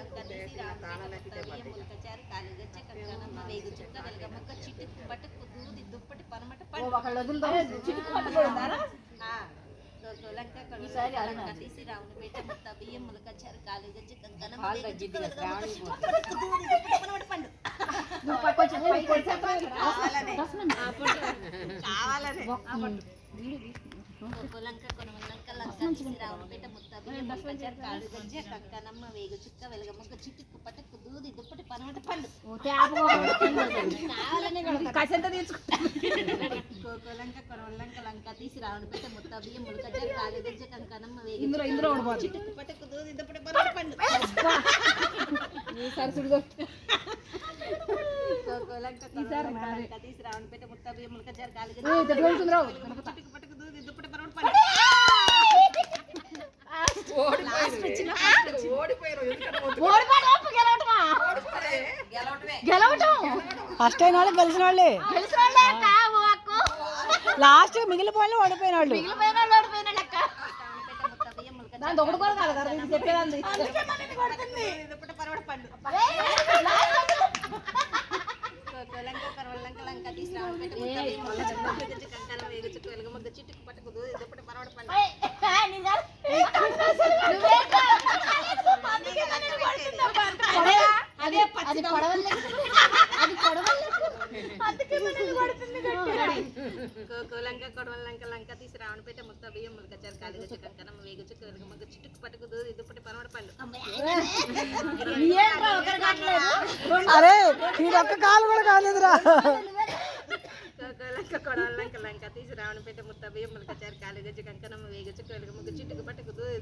లంక తీసి రామపేట ముత్త బియ్యం ములకచారు కాలు గచ్చ కంకణమ్మ వేగు చుక్క వెలగమ్మక్క చిటుకు పట్టుకు దూది దుప్పటి పనమట పండు. ఒకళ్ళు వదులుతారు చిటుకు పట్టుకుంటారా ఆ, గోలంక కొడవలి ఈసారి లంక అరుణాచల్. తీసి రామపేట ముత్త బియ్యం ములకచారు కాలు గచ్చ కంకణమ్మ కాలు వేగు చుక్క తగ్గిద్దిగా, వెలగమ్మక్క శ్రావణి చిటుకు పట్టుకు దూది దుప్పటి పనమట పండు. నువ్వు కొంచెం పైకి వచ్చేస్తావు ఇక్కడ. కావాలనే. కావాలనే. గోలంక కొనవలంక లంక తీసి రామపేట కాలు చిటుకు దుప్పటి కొరవలంక లంక తీసి రావణపేట ముత్త బియ్యం కంకణమ్మ వేగి ఇందులో ఇందులో ఉండబోదు చిట్టుకు పట్టుకు దూది ఇంతపడి పరవడి పండు. కొరవలంక లంక తీసి ముత్త బియ్యం ఏయ్, ఇద్దరు వెళ్తుందిరావు. చిట్టుకు పట్టుకు దూది ఇంతపడి పరవడి పండు లాస్ట్ వచ్చిన గెలవటం ఫస్ట్ అయిన వాళ్ళు. గెలిచిన వాళ్ళే. లాస్ట్ మిగిలిపోయిన ఓడిపోయిన వాళ్ళు దాని ఒకటి కూడా కాదు కదా ఇది చెప్పేదాన్ని అదే అది కోకోలంక కొడవలంక లంక తీసి రావణపేట ముత్త బియ్యం ములకచారు కాలిగజ్జ కంకణమ్మ వేగుచు వెలగమ్మక్క చిట్టుకు పట్టుకు దూది దుప్పటి పనవడి పండు. అరే ఇది ఒక్క కాలు కూడా కాలేదురా. కొడవలంక లంక తీసి రావణపేట ముత్త బియ్యం ములకచారు కాలిగజ్జ కంకణమ్మ వేగుచు వెలగమ్మక్క చిట్టుకు పట్టుకు దూది